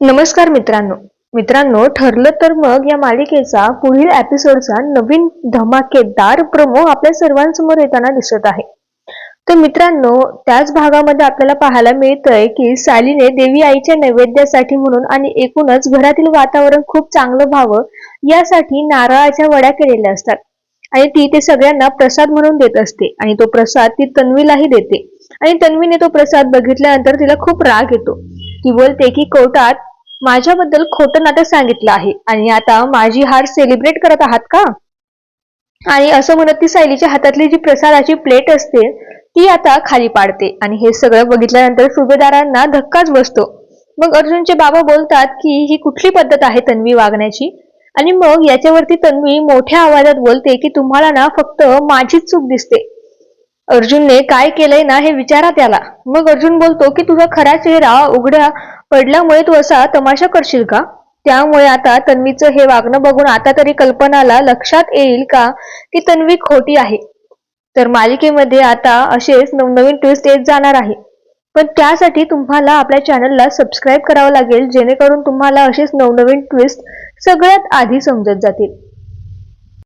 नमस्कार मित्रांनो. मित्रांनो ठरलं तर मग या मालिकेचा पुढील एपिसोडचा नवीन धमाकेदार प्रमो आपल्या सर्वांसमोर येताना दिसत आहे. तर मित्रांनो त्याच भागामध्ये आपल्याला पाहायला मिळतंय की सालीने देवी आईच्या नैवेद्यासाठी म्हणून आणि एकूणच घरातील वातावरण खूप चांगलं व्हावं यासाठी नारळाच्या वड्या केलेल्या असतात. आणि ती ते सगळ्यांना प्रसाद म्हणून देत असते आणि तो प्रसाद ती तन्वीलाही देते. आणि तन्वीने तो प्रसाद बघितल्यानंतर तिला खूप राग येतो. ती बोलते की कोर्टात माझ्याबद्दल खोटं नाटक सांगितलं आहे आणि आता माझी हार सेलिब्रेट करत आहात का? आणि असं म्हणत ती सायलीच्या हातातली जी प्रसादाची प्लेट असते ती आता खाली पाडते आणि हे सगळं बघितल्यानंतर सुभेदारांना धक्काच बसतो. मग अर्जुनचे बाबा बोलतात की ही कुठली पद्धत आहे तन्वी वागण्याची? आणि मग याच्यावरती तन्वी मोठ्या आवाजात बोलते की तुम्हाला ना फक्त माझीच चूक दिसते. अर्जुनने काय केलंय ना हे विचारा त्याला मग अर्जुन बोलतो की तुझा खरा चेहरा उघड्या पडल्यामुळे तू असा तमाशा करशील का? त्यामुळे आता तन्वीचं हे वागणं बघून आता तरी कल्पनाला लक्षात येईल का की तन्वी खोटी आहे. तर मालिकेमध्ये आता असेच नवनवीन ट्विस्ट येत जाणार आहे. पण त्यासाठी तुम्हाला आपल्या चॅनलला सबस्क्राईब करावं लागेल जेणेकरून तुम्हाला असेच नवनवीन ट्विस्ट सगळ्यात आधी समजत जातील.